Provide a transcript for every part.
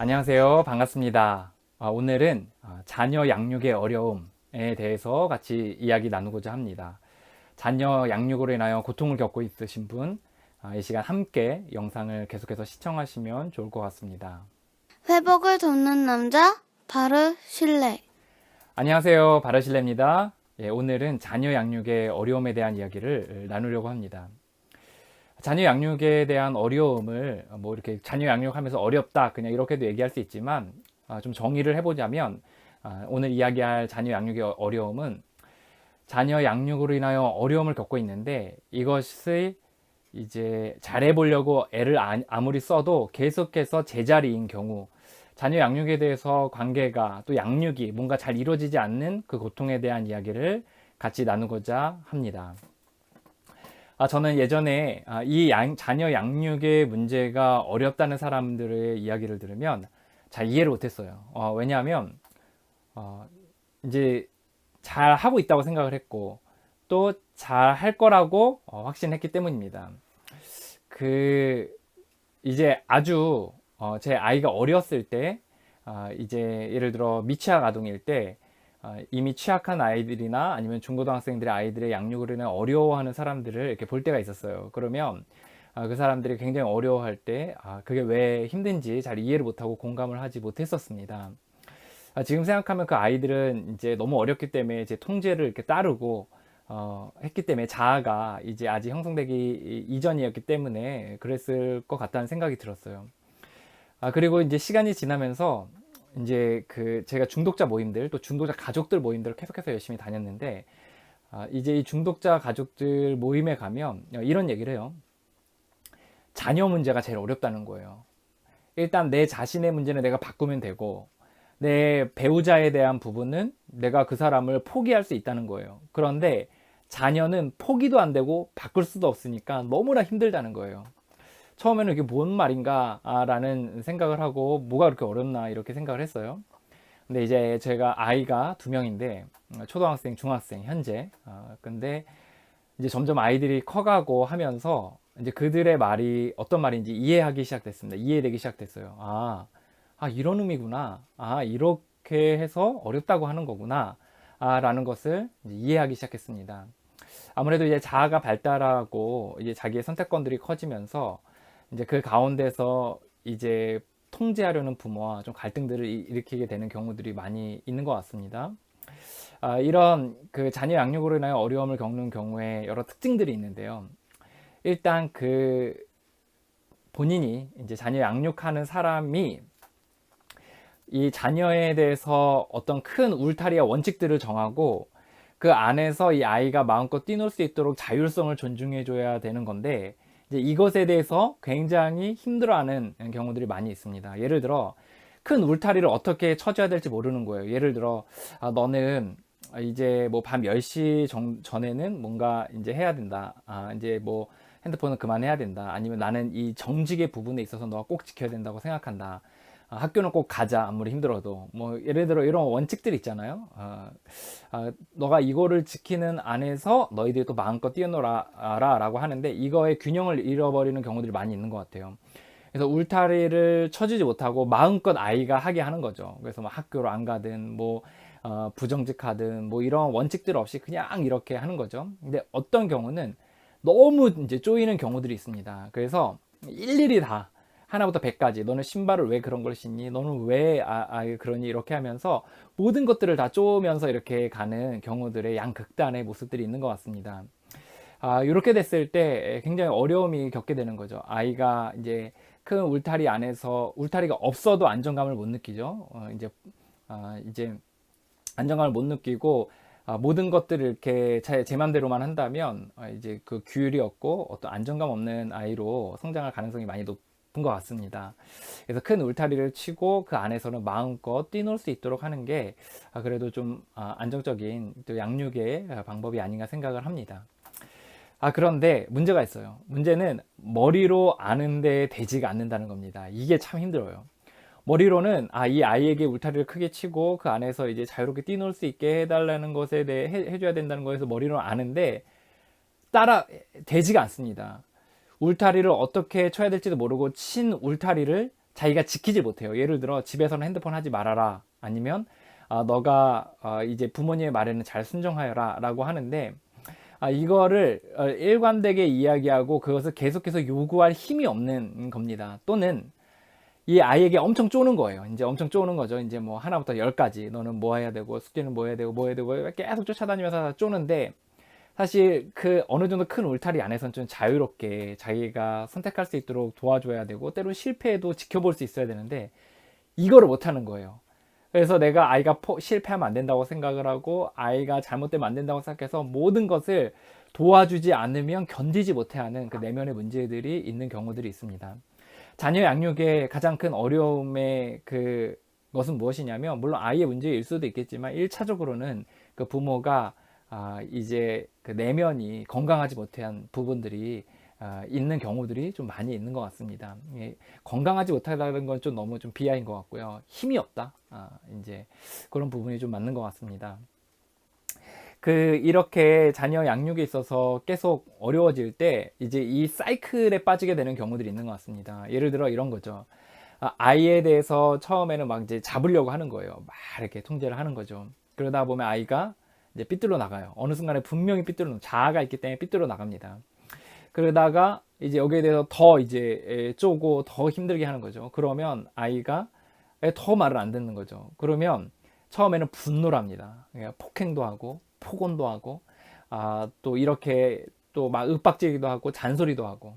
안녕하세요. 반갑습니다. 아, 오늘은 아, 자녀 양육의 어려움에 대해서 같이 이야기 나누고자 합니다. 자녀 양육으로 인하여 고통을 겪고 있으신 분, 아, 이 시간 함께 영상을 계속해서 시청하시면 좋을 것 같습니다. 회복을 돕는 남자 바르 실레 안녕하세요. 바르실레입니다. 예, 오늘은 자녀 양육의 어려움에 대한 이야기를 나누려고 합니다. 자녀 양육에 대한 어려움을 뭐 이렇게 자녀 양육하면서 어렵다 그냥 이렇게도 얘기할 수 있지만 아, 좀 정의를 해보자면 아, 오늘 이야기할 자녀 양육의 어- 어려움은 자녀 양육으로 인하여 어려움을 겪고 있는데 이것을 이제 잘해보려고 애를 아- 아무리 써도 계속해서 제자리인 경우 자녀 양육에 대해서 관계가 또 양육이 뭔가 잘 이루어지지 않는 그 고통에 대한 이야기를 같이 나누고자 합니다. 아, 저는 예전에 아, 이 양- 자녀 양육의 문제가 어렵다는 사람들의 이야기를 들으면 잘 이해를 못했어요. 어, 왜냐하면 어, 이제 잘 하고 있다고 생각을 했고 또 잘 할 거라고 어, 확신했기 때문입니다. 그 이제 아주 어, 제 아이가 어렸을 때 아, 이제 예를 들어 미취학 아동일 때 아, 이미 취약한 아이들이나 아니면 중고등학생들의 아이들의 양육으로 인해 어려워하는 사람들을 이렇게 볼 때가 있었어요. 그러면 아, 그 사람들이 굉장히 어려워할 때 아, 그게 왜 힘든지 잘 이해를 못하고 공감을 하지 못했었습니다. 아, 지금 생각하면 그 아이들은 이제 너무 어렸기 때문에 제 통제를 이렇게 따르고 어, 했기 때문에 자아가 이제 아직 형성되기 이- 이전이었기 때문에 그랬을 것 같다는 생각이 들었어요. 아, 그리고 이제 시간이 지나면서 이제 그 제가 중독자 모임들 또 중독자 가족들 모임들을 계속해서 열심히 다녔는데 아, 이제 이 중독자 가족들 모임에 가면 이런 얘기를 해요. 자녀 문제가 제일 어렵다는 거예요. 일단 내 자신의 문제는 내가 바꾸면 되고 내 배우자에 대한 부분은 내가 그 사람을 포기할 수 있다는 거예요. 그런데 자녀는 포기도 안 되고 바꿀 수도 없으니까 너무나 힘들다는 거예요. 처음에는 이게 뭔 말인가 라는 생각을 하고 뭐가 그렇게 어렵나 이렇게 생각을 했어요. 근데 이제 제가 아이가 두 명인데 어, 초등학생, 중학생 현재 어, 근데 이제 점점 아이들이 커가고 하면서 이제 그들의 말이 어떤 말인지 이해하기 시작됐습니다. 이해되기 시작됐어요. 아, 아 이런 의미구나. 아 이렇게 해서 어렵다고 하는 거구나. 아, 라는 것을 이해하기 시작했습니다. 아무래도 이제 자아가 발달하고 이제 자기의 선택권들이 커지면서 이제 그 가운데서 이제 통제하려는 부모와 좀 갈등들을 이- 일으키게 되는 경우들이 많이 있는 것 같습니다. 아, 이런 그 자녀 양육으로 인하여 어려움을 겪는 경우에 여러 특징들이 있는데요. 일단 그 본인이 이제 자녀 양육하는 사람이 이 자녀에 대해서 어떤 큰 울타리와 원칙들을 정하고 그 안에서 이 아이가 마음껏 뛰놀 수 있도록 자율성을 존중해 줘야 되는 건데 이제 이것에 대해서 굉장히 힘들어하는 경우들이 많이 있습니다. 예를 들어 큰 울타리를 어떻게 쳐줘야 될지 모르는 거예요. 예를 들어 아, 너는 이제 뭐 밤 10시 정, 전에는 뭔가 이제 해야 된다. 아, 이제 뭐 핸드폰은 그만해야 된다. 아니면 나는 이 정직의 부분에 있어서 너가 꼭 지켜야 된다고 생각한다. 아, 학교는 꼭 가자 아무리 힘들어도 뭐 예를 들어 이런 원칙들 있잖아요. 아, 아, 너가 이거를 지키는 안에서 너희들이 또 마음껏 뛰어놀아라 라고 하는데 이거의 균형을 잃어버리는 경우들이 많이 있는 것 같아요. 그래서 울타리를 쳐주지 못하고 마음껏 아이가 하게 하는 거죠. 그래서 뭐 학교를 안 가든 뭐 어, 부정직하든 뭐 이런 원칙들 없이 그냥 이렇게 하는 거죠. 근데 어떤 경우는 너무 이제 쪼이는 경우들이 있습니다. 그래서 일일이 다 하나부터 백까지 너는 신발을 왜 그런 걸 신니? 너는 왜 아, 아 그러니? 이렇게 하면서 모든 것들을 다 쪼으면서 이렇게 가는 경우들의 양극단의 모습들이 있는 것 같습니다. 아, 이렇게 됐을 때 굉장히 어려움이 겪게 되는 거죠. 아이가 이제 큰 울타리 안에서 울타리가 없어도 안정감을 못 느끼죠. 어, 이제 아, 이제 안정감을 못 느끼고 아, 모든 것들을 이렇게 제, 제 맘대로만 한다면 아, 이제 그 규율이 없고 어떤 안정감 없는 아이로 성장할 가능성이 많이 높은 것 같습니다. 그래서 큰 울타리를 치고 그 안에서는 마음껏 뛰놀 수 있도록 하는 게 아, 그래도 좀 아, 안정적인 또 양육의 아, 방법이 아닌가 생각을 합니다. 아, 그런데 문제가 있어요. 문제는 머리로 아는데 되지가 않는다는 겁니다. 이게 참 힘들어요. 머리로는 아, 이 아이에게 울타리를 크게 치고 그 안에서 이제 자유롭게 뛰놀 수 있게 해달라는 것에 대해 해, 해줘야 된다는 거에서 머리로 아는데 따라 되지가 않습니다. 울타리를 어떻게 쳐야 될지도 모르고 친 울타리를 자기가 지키지 못해요. 예를 들어 집에서는 핸드폰 하지 말아라. 아니면 아, 너가 어, 이제 부모님의 말에는 잘 순종하여라 라고 하는데 아, 이거를 어, 일관되게 이야기하고 그것을 계속해서 요구할 힘이 없는 겁니다. 또는 이 아이에게 엄청 쪼는 거예요. 이제 엄청 쪼는 거죠. 이제 뭐 하나부터 열까지 너는 뭐 해야 되고 숙제는 뭐 해야 되고 뭐 해야 되고 계속 쫓아다니면서 다 쪼는데 사실 그 어느 정도 큰 울타리 안에서는 좀 자유롭게 자기가 선택할 수 있도록 도와줘야 되고 때로 실패해도 지켜볼 수 있어야 되는데 이거를 못 하는 거예요. 그래서 내가 아이가 포- 실패하면 안 된다고 생각을 하고 아이가 잘못되면 안 된다고 생각해서 모든 것을 도와주지 않으면 견디지 못해 하는 그 내면의 문제들이 있는 경우들이 있습니다. 자녀 양육의 가장 큰 어려움의 그 것은 무엇이냐면 물론 아이의 문제일 수도 있겠지만 1차적으로는 그 부모가 아, 이제 그 내면이 건강하지 못한 부분들이 아, 있는 경우들이 좀 많이 있는 것 같습니다. 예, 건강하지 못하다는 건 좀 너무 좀 비하인 것 같고요. 힘이 없다. 아, 이제 그런 부분이 좀 맞는 것 같습니다. 그 이렇게 자녀 양육에 있어서 계속 어려워질 때 이제 이 사이클에 빠지게 되는 경우들이 있는 것 같습니다. 예를 들어 이런 거죠. 아, 아이에 대해서 처음에는 막 이제 잡으려고 하는 거예요. 막 이렇게 통제를 하는 거죠. 그러다 보면 아이가 이제 삐뚤어 나가요. 어느 순간에 분명히 삐뚤어 나- 자아가 있기 때문에 삐뚤어 나갑니다. 그러다가 이제 여기에 대해서 더 이제 에, 쪼고 더 힘들게 하는 거죠. 그러면 아이가 에, 더 말을 안 듣는 거죠. 그러면 처음에는 분노를 합니다. 그러니까 폭행도 하고 폭언도 하고 아, 또 이렇게 또 막 윽박지기도 하고 잔소리도 하고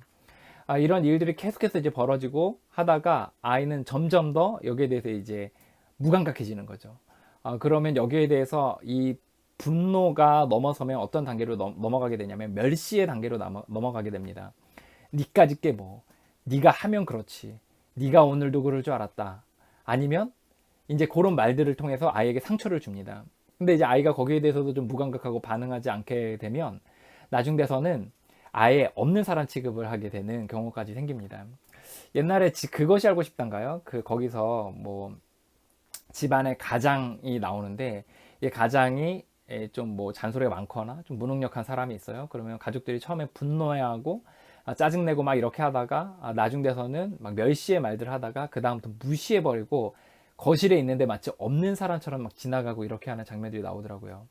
아, 이런 일들이 계속해서 이제 벌어지고 하다가 아이는 점점 더 여기에 대해서 이제 무감각해지는 거죠. 아, 그러면 여기에 대해서 이 분노가 넘어서면 어떤 단계로 넘, 넘어가게 되냐면 멸시의 단계로 넘어, 넘어가게 됩니다. 니까짓 게 뭐, 네가 하면 그렇지. 네가 오늘도 그럴 줄 알았다. 아니면 이제 그런 말들을 통해서 아이에게 상처를 줍니다. 근데 이제 아이가 거기에 대해서도 좀 무감각하고 반응하지 않게 되면 나중 돼서는 아예 없는 사람 취급을 하게 되는 경우까지 생깁니다. 옛날에 지- 그것이 알고 싶단가요? 그 거기서 뭐 집안의 가장이 나오는데 이 가장이 좀 뭐 잔소리가 많거나 좀 무능력한 사람이 있어요. 그러면 가족들이 처음에 분노해하고 아, 짜증내고 막 이렇게 하다가 아, 나중 돼서는 막 멸시의 말들 하다가 그 다음부터 무시해버리고 거실에 있는데 마치 없는 사람처럼 막 지나가고 이렇게 하는 장면들이 나오더라고요.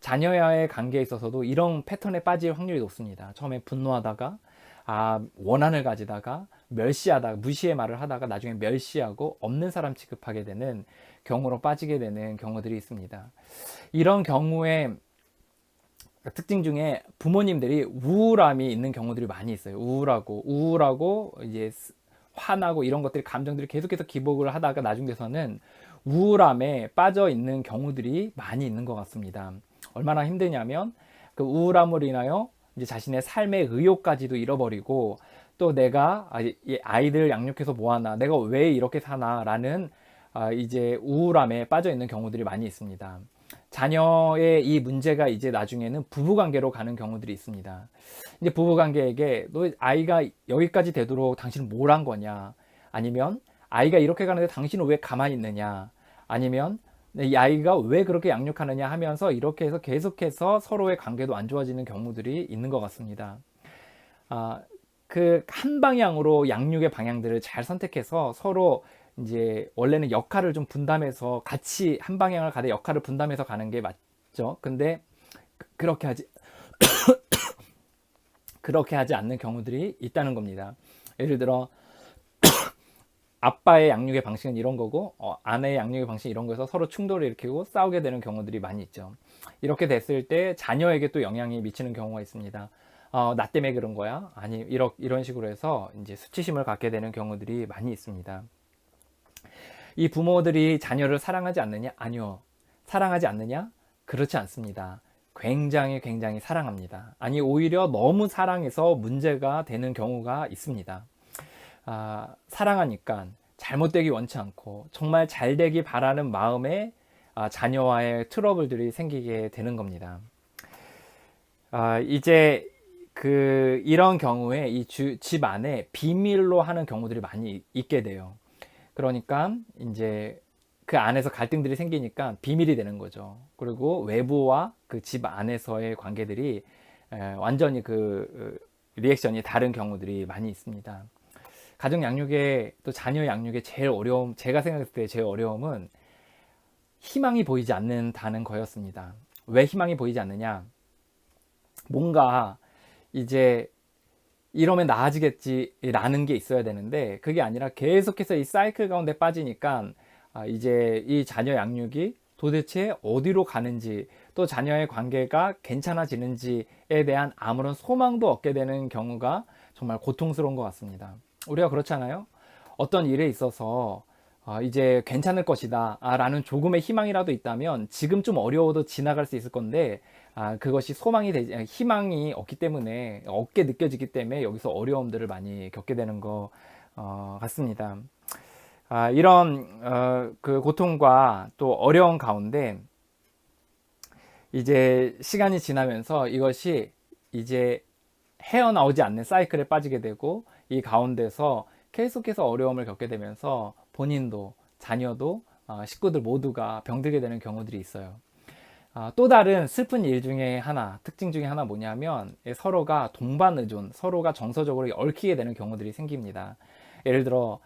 자녀와의 관계에 있어서도 이런 패턴에 빠질 확률이 높습니다. 처음에 분노하다가 아, 원한을 가지다가 멸시하다가 무시의 말을 하다가 나중에 멸시하고 없는 사람 취급하게 되는 경우로 빠지게 되는 경우들이 있습니다. 이런 경우에 특징 중에 부모님들이 우울함이 있는 경우들이 많이 있어요. 우울하고 우울하고 이제 스- 화나고 이런 것들이 감정들이 계속해서 기복을 하다가 나중 돼서는 우울함에 빠져 있는 경우들이 많이 있는 것 같습니다. 얼마나 힘드냐면 그 우울함으로 인하여 이제 자신의 삶의 의욕까지도 잃어버리고 또 내가 아, 이 아이들 양육해서 뭐하나 내가 왜 이렇게 사나라는 아, 이제 우울함에 빠져 있는 경우들이 많이 있습니다. 자녀의 이 문제가 이제 나중에는 부부관계로 가는 경우들이 있습니다. 이제 부부관계에게 너 아이가 여기까지 되도록 당신은 뭘 한 거냐? 아니면 아이가 이렇게 가는데 당신은 왜 가만히 있느냐? 아니면 이 아이가 왜 그렇게 양육하느냐 하면서 이렇게 해서 계속해서 서로의 관계도 안 좋아지는 경우들이 있는 것 같습니다. 아, 그 한 방향으로 양육의 방향들을 잘 선택해서 서로 이제 원래는 역할을 좀 분담해서 같이 한 방향을 가되 역할을 분담해서 가는 게 맞죠. 근데 그- 그렇게 하지 그렇게 하지 않는 경우들이 있다는 겁니다. 예를 들어 아빠의 양육의 방식은 이런 거고 어, 아내의 양육의 방식은 이런 거에서 서로 충돌을 일으키고 싸우게 되는 경우들이 많이 있죠. 이렇게 됐을 때 자녀에게 또 영향이 미치는 경우가 있습니다. 어, 나 때문에 그런 거야? 아니 이런 이런 식으로 해서 이제 수치심을 갖게 되는 경우들이 많이 있습니다. 이 부모들이 자녀를 사랑하지 않느냐? 아니요. 사랑하지 않느냐? 그렇지 않습니다. 굉장히 굉장히 사랑합니다. 아니 오히려 너무 사랑해서 문제가 되는 경우가 있습니다. 아, 사랑하니까 잘못되기 원치 않고 정말 잘 되기 바라는 마음에 아, 자녀와의 트러블들이 생기게 되는 겁니다. 아, 이제 그 이런 경우에 이 집 안에 비밀로 하는 경우들이 많이 있게 돼요. 그러니까 이제 그 안에서 갈등들이 생기니까 비밀이 되는 거죠. 그리고 외부와 그 집 안에서의 관계들이 에, 완전히 그 어, 리액션이 다른 경우들이 많이 있습니다. 가정 양육에 또 자녀 양육에 제일 어려움, 제가 생각했을 때 제일 어려움은 희망이 보이지 않는다는 거였습니다. 왜 희망이 보이지 않느냐? 뭔가 이제 이러면 나아지겠지라는 게 있어야 되는데 그게 아니라 계속해서 이 사이클 가운데 빠지니까 아, 이제 이 자녀 양육이 도대체 어디로 가는지 또 자녀의 관계가 괜찮아지는지에 대한 아무런 소망도 얻게 되는 경우가 정말 고통스러운 것 같습니다. 우리가 그렇잖아요. 어떤 일에 있어서 아, 이제 괜찮을 것이다 아, 라는 조금의 희망이라도 있다면 지금 좀 어려워도 지나갈 수 있을 건데 아, 그것이 소망이 되지, 아, 희망이 없기 때문에 없게 느껴지기 때문에 여기서 어려움들을 많이 겪게 되는 것 어, 같습니다. 아, 이런 어, 그 고통과 또 어려운 가운데 이제 시간이 지나면서 이것이 이제 헤어나오지 않는 사이클에 빠지게 되고 이 가운데서 계속해서 어려움을 겪게 되면서 본인도 자녀도 어, 식구들 모두가 병들게 되는 경우들이 있어요. 아, 또 다른 슬픈 일 중에 하나, 특징 중에 하나 뭐냐면 예, 서로가 동반 의존, 서로가 정서적으로 얽히게 되는 경우들이 생깁니다. 예를 들어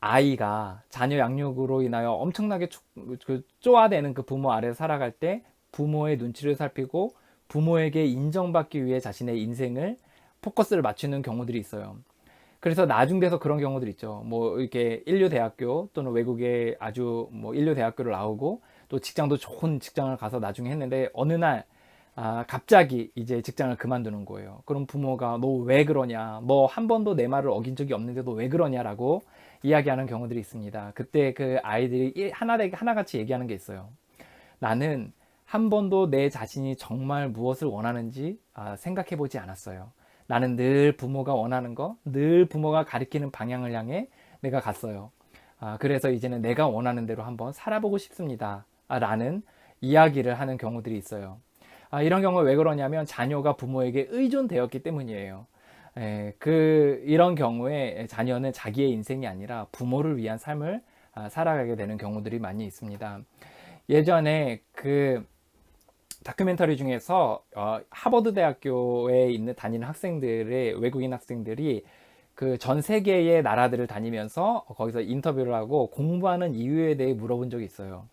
아이가 자녀 양육으로 인하여 엄청나게 촉- 그 쪼아대는 그 부모 아래 살아갈 때 부모의 눈치를 살피고 부모에게 인정받기 위해 자신의 인생을 포커스를 맞추는 경우들이 있어요. 그래서 나중돼서 그런 경우들 있죠. 뭐 이렇게 인류 대학교 또는 외국의 아주 뭐 인류 대학교를 나오고 또 직장도 좋은 직장을 가서 나중에 했는데 어느 날 아, 갑자기 이제 직장을 그만두는 거예요. 그럼 부모가 너 왜 그러냐? 너한 번도 내 말을 어긴 적이 없는데 너 왜 그러냐라고 이야기하는 경우들이 있습니다. 그때 그 아이들이 일- 하나 하나같이 얘기하는 게 있어요. 나는 한 번도 내 자신이 정말 무엇을 원하는지 아, 생각해 보지 않았어요. 나는 늘 부모가 원하는 거, 늘 부모가 가리키는 방향을 향해 내가 갔어요. 아, 그래서 이제는 내가 원하는 대로 한번 살아보고 싶습니다. 아, 라는 이야기를 하는 경우들이 있어요. 아, 이런 경우 왜 그러냐면 자녀가 부모에게 의존되었기 때문이에요. 에, 그, 이런 경우에 자녀는 자기의 인생이 아니라 부모를 위한 삶을 아, 살아가게 되는 경우들이 많이 있습니다. 예전에 그 다큐멘터리 중에서 어, 하버드 대학교에 있는 다니는 학생들의 외국인 학생들이 그 전 세계의 나라들을 다니면서 거기서 인터뷰를 하고 공부하는 이유에 대해 물어본 적이 있어요.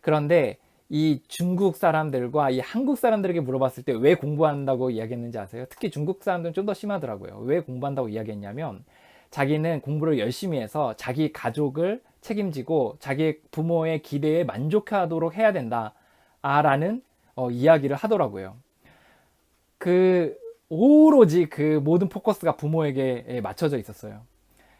그런데 이 중국 사람들과 이 한국 사람들에게 물어봤을 때 왜 공부한다고 이야기했는지 아세요? 특히 중국 사람들은 좀 더 심하더라고요. 왜 공부한다고 이야기했냐면 자기는 공부를 열심히 해서 자기 가족을 책임지고 자기 부모의 기대에 만족하도록 해야 된다라는 어, 이야기를 하더라고요. 그 오로지 그 모든 포커스가 부모에게 예, 맞춰져 있었어요.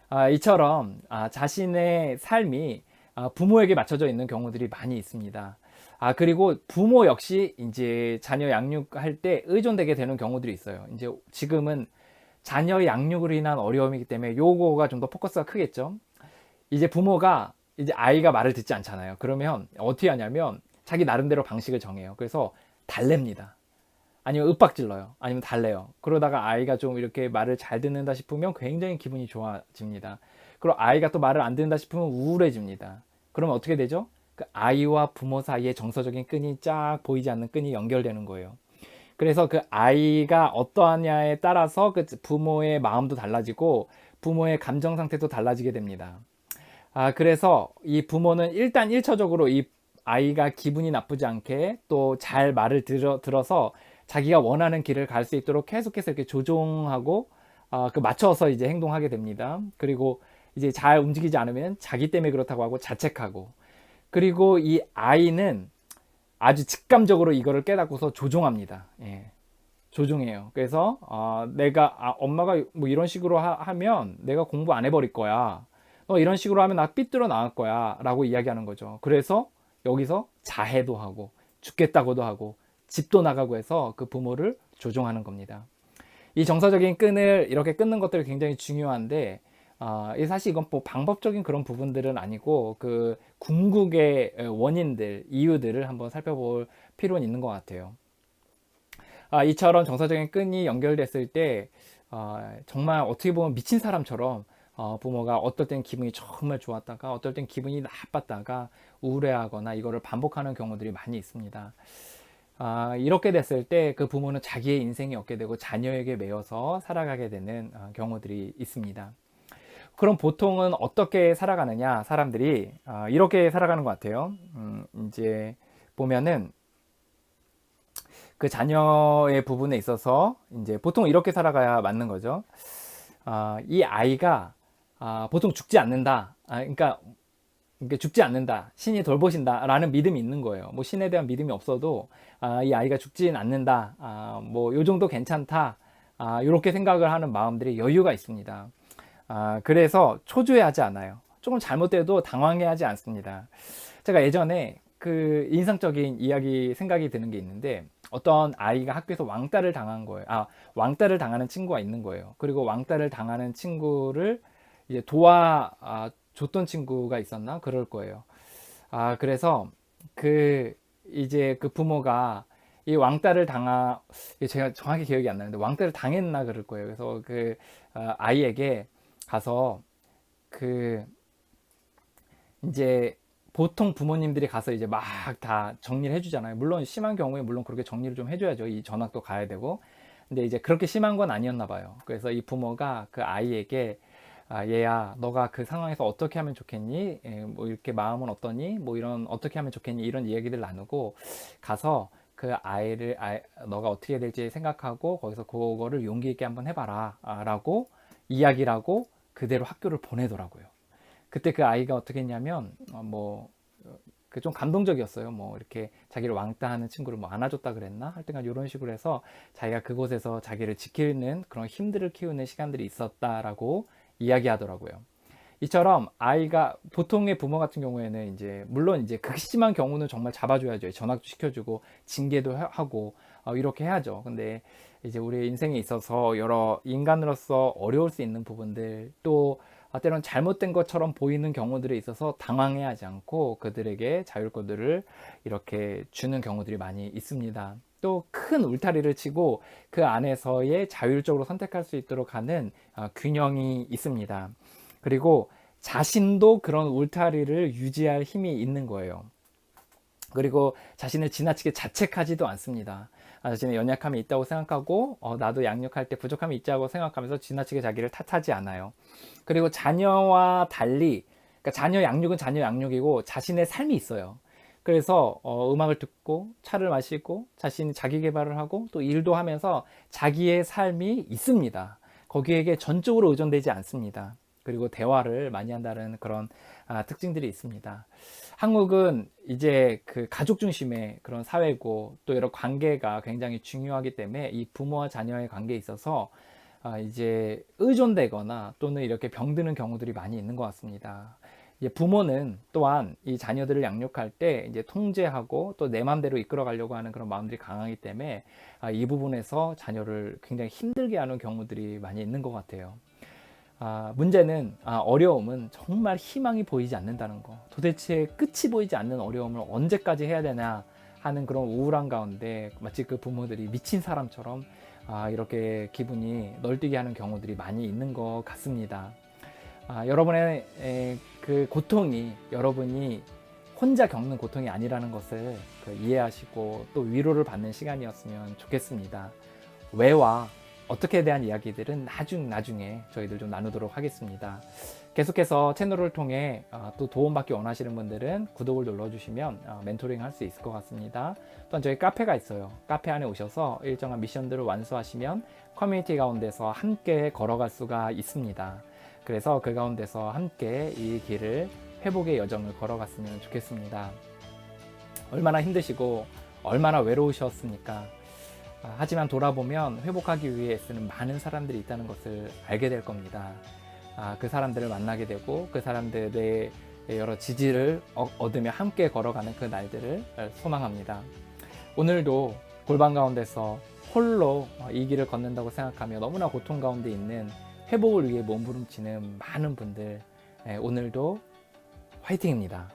아, 이처럼 아, 자신의 삶이 아, 부모에게 맞춰져 있는 경우들이 많이 있습니다. 아, 그리고 부모 역시 이제 자녀 양육할 때 의존되게 되는 경우들이 있어요. 이제 지금은 자녀 양육으로 인한 어려움이기 때문에 요거가 좀 더 포커스가 크겠죠. 이제 부모가 이제 아이가 말을 듣지 않잖아요. 그러면 어떻게 하냐면 자기 나름대로 방식을 정해요. 그래서 달랩니다. 아니면 윽박질러요. 아니면 달래요. 그러다가 아이가 좀 이렇게 말을 잘 듣는다 싶으면 굉장히 기분이 좋아집니다. 그리고 아이가 또 말을 안 듣는다 싶으면 우울해집니다. 그러면 어떻게 되죠? 그 아이와 부모 사이에 정서적인 끈이 쫙 보이지 않는 끈이 연결되는 거예요. 그래서 그 아이가 어떠하냐에 따라서 그 부모의 마음도 달라지고 부모의 감정 상태도 달라지게 됩니다. 아, 그래서 이 부모는 일단 1차적으로 이 아이가 기분이 나쁘지 않게 또 잘 말을 들어, 들어서 자기가 원하는 길을 갈 수 있도록 계속해서 이렇게 조종하고 아, 그 맞춰서 이제 행동하게 됩니다. 그리고 이제 잘 움직이지 않으면 자기 때문에 그렇다고 하고 자책하고 그리고 이 아이는 아주 직감적으로 이거를 깨닫고서 조종합니다. 예. 조종해요. 그래서 아, 내가 아, 엄마가 뭐 이런 식으로 하, 면 내가 공부 안 해버릴 거야. 너 이런 식으로 하면 나 삐뚤어 나갈 거야. 라고 이야기하는 거죠. 그래서 여기서 자해도 하고 죽겠다고도 하고 집도 나가고 해서 그 부모를 조종하는 겁니다. 이 정서적인 끈을 이렇게 끊는 것들이 굉장히 중요한데 아, 이 사실 이건 뭐 방법적인 그런 부분들은 아니고 그 궁극의 원인들, 이유들을 한번 살펴볼 필요는 있는 것 같아요. 아, 이처럼 정서적인 끈이 연결됐을 때 아, 정말 어떻게 보면 미친 사람처럼 어, 부모가 어떨 땐 기분이 정말 좋았다가 어떨 땐 기분이 나빴다가 우울해하거나 이거를 반복하는 경우들이 많이 있습니다. 아, 이렇게 됐을 때 그 부모는 자기의 인생이 없게 되고 자녀에게 매여서 살아가게 되는 어, 경우들이 있습니다. 그럼 보통은 어떻게 살아가느냐 사람들이 아, 이렇게 살아가는 것 같아요. 음, 이제 보면은 그 자녀의 부분에 있어서 이제 보통 이렇게 살아가야 맞는 거죠. 아, 이 아이가 아, 보통 죽지 않는다. 아, 그러니까 죽지 않는다. 신이 돌보신다라는 믿음이 있는 거예요. 뭐 신에 대한 믿음이 없어도 아, 이 아이가 죽지는 않는다. 아, 뭐요 정도 괜찮다. 아, 이렇게 생각을 하는 마음들이 여유가 있습니다. 아, 그래서 초조해하지 않아요. 조금 잘못돼도 당황해하지 않습니다. 제가 예전에 그 인상적인 이야기 생각이 드는 게 있는데 어떤 아이가 학교에서 왕따를 당한 거예요. 아, 왕따를 당하는 친구가 있는 거예요. 그리고 왕따를 당하는 친구를 이제 도와 아, 줬던 친구가 있었나? 그럴 거예요. 아, 그래서 그 이제 그 부모가 이 왕따를 당하 제가 정확히 기억이 안 나는데 왕따를 당했나 그럴 거예요. 그래서 그 아, 아이에게 가서 그 이제 보통 부모님들이 가서 이제 막 다 정리를 해주잖아요. 물론 심한 경우에 물론 그렇게 정리를 좀 해줘야죠. 이 전학도 가야 되고. 근데 이제 그렇게 심한 건 아니었나 봐요. 그래서 이 부모가 그 아이에게 아, 얘야, 너가 그 상황에서 어떻게 하면 좋겠니? 예, 뭐 이렇게 마음은 어떠니? 뭐 이런 어떻게 하면 좋겠니? 이런 이야기들 나누고 가서 그 아이를 아이, 너가 어떻게 해야 될지 생각하고 거기서 그거를 용기 있게 한번 해봐라 아, 라고 이야기라고 그대로 학교를 보내더라고요. 그때 그 아이가 어떻게 했냐면 어, 뭐그 좀 감동적이었어요. 뭐 이렇게 자기를 왕따하는 친구를 뭐 안아줬다 그랬나? 하여튼간 이런 식으로 해서 자기가 그곳에서 자기를 지키는 그런 힘들을 키우는 시간들이 있었다라고 이야기하더라고요. 이처럼 아이가 보통의 부모 같은 경우에는 이제 물론 이제 극심한 경우는 정말 잡아줘야죠. 전학도 시켜주고 징계도 하- 하고 어, 이렇게 해야죠. 근데 이제 우리 인생에 있어서 여러 인간으로서 어려울 수 있는 부분들 또 아, 때론 잘못된 것처럼 보이는 경우들에 있어서 당황해하지 않고 그들에게 자율권들을 이렇게 주는 경우들이 많이 있습니다. 또 큰 울타리를 치고 그 안에서의 자율적으로 선택할 수 있도록 하는 아, 균형이 있습니다. 그리고 자신도 그런 울타리를 유지할 힘이 있는 거예요. 그리고 자신을 지나치게 자책하지도 않습니다. 아, 자신의 연약함이 있다고 생각하고 어, 나도 양육할 때 부족함이 있다고 생각하면서 지나치게 자기를 탓하지 않아요. 그리고 자녀와 달리 그러니까 자녀 양육은 자녀 양육이고 자신의 삶이 있어요. 그래서 어, 음악을 듣고 차를 마시고 자신이 자기 개발을 하고 또 일도 하면서 자기의 삶이 있습니다. 거기에게 전적으로 의존되지 않습니다. 그리고 대화를 많이 한다는 그런 아, 특징들이 있습니다. 한국은 이제 그 가족 중심의 그런 사회고 또 여러 관계가 굉장히 중요하기 때문에 이 부모와 자녀의 관계에 있어서 아, 이제 의존되거나 또는 이렇게 병드는 경우들이 많이 있는 것 같습니다. 부모는 또한 이 자녀들을 양육할 때 이제 통제하고 또 내 마음대로 이끌어 가려고 하는 그런 마음들이 강하기 때문에 아, 이 부분에서 자녀를 굉장히 힘들게 하는 경우들이 많이 있는 것 같아요. 아, 문제는 아, 어려움은 정말 희망이 보이지 않는다는 거. 도대체 끝이 보이지 않는 어려움을 언제까지 해야 되나 하는 그런 우울한 가운데 마치 그 부모들이 미친 사람처럼 아, 이렇게 기분이 널뛰게 하는 경우들이 많이 있는 것 같습니다. 아, 여러분의 에, 그 고통이 여러분이 혼자 겪는 고통이 아니라는 것을 그 이해하시고 또 위로를 받는 시간이었으면 좋겠습니다. 왜와 어떻게 대한 이야기들은 나중 나중에 저희들 좀 나누도록 하겠습니다. 계속해서 채널을 통해 어, 또 도움받기 원하시는 분들은 구독을 눌러주시면 어, 멘토링 할 수 있을 것 같습니다. 또한 저희 카페가 있어요. 카페 안에 오셔서 일정한 미션들을 완수하시면 커뮤니티 가운데서 함께 걸어갈 수가 있습니다. 그래서 그 가운데서 함께 이 길을 회복의 여정을 걸어갔으면 좋겠습니다. 얼마나 힘드시고 얼마나 외로우셨습니까? 아, 하지만 돌아보면 회복하기 위해 애쓰는 많은 사람들이 있다는 것을 알게 될 겁니다. 아, 그 사람들을 만나게 되고 그 사람들의 여러 지지를 어- 얻으며 함께 걸어가는 그 날들을 소망합니다. 오늘도 골방 가운데서 홀로 어, 이 길을 걷는다고 생각하며 너무나 고통 가운데 있는 회복을 위해 몸부림치는 많은 분들 예, 오늘도 화이팅입니다.